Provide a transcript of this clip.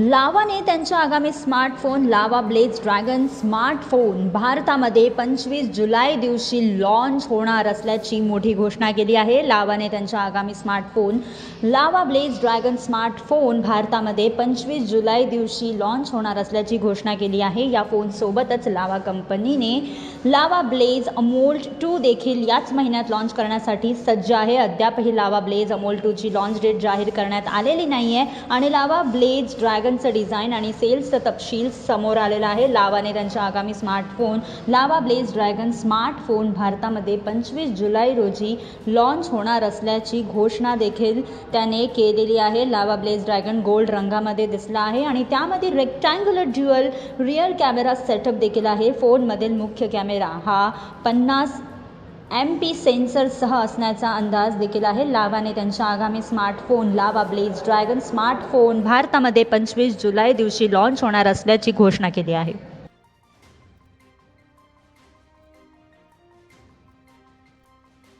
लावाने त्यांच्या आगामी स्मार्टफोन लावा ब्लेज ड्रॅगन स्मार्टफोन. भारतामध्ये पंचवीस जुलै दिवशी लॉन्च होणार असल्याची मोठी घोषणा केली आहे. लावाने त्यांच्या आगामी स्मार्टफोन लावा ब्लेज ड्रॅगन स्मार्टफोन भारतामध्ये पंचवीस जुलै दिवशी लॉन्च होणार असल्याची घोषणा केली आहे. या फोनसोबतच लावा कंपनीने लावा ब्लेज अमोल्ड टू देखील याच महिन्यात लॉन्च करण्यासाठी सज्ज आहे. अद्यापही लावा ब्लेज अमोल्ड टूची लॉन्च डेट जाहीर करण्यात आलेली नाही आहे आणि लावा ब्लेज ड्रॅगनचं डिझाईन आणि सेल्सचं तपशील समोर आलेला आहे. लावाने त्यांच्या आगामी स्मार्टफोन लावा ब्लेज ड्रॅगन स्मार्टफोन भारतामध्ये पंचवीस जुलै रोजी लॉन्च होणार असल्याची घोषणा देखील त्याने केलेली आहे. लावा ब्लेज ड्रॅगन गोल्ड रंगामध्ये दिसला आहे आणि त्यामध्ये rectangular dual rear camera setup देखील आहे. फोनमधील मुख्य कॅमेरा हा पन्नास एम पी सेन्सरसह असण्याचा अंदाज देखील आहे. लावाने त्यांच्या आगामी स्मार्टफोन लावा ब्लेज ड्रॅगन स्मार्टफोन भारतामध्ये पंचवीस जुलै दिवशी लॉन्च होणार असल्याची घोषणा केली आहे.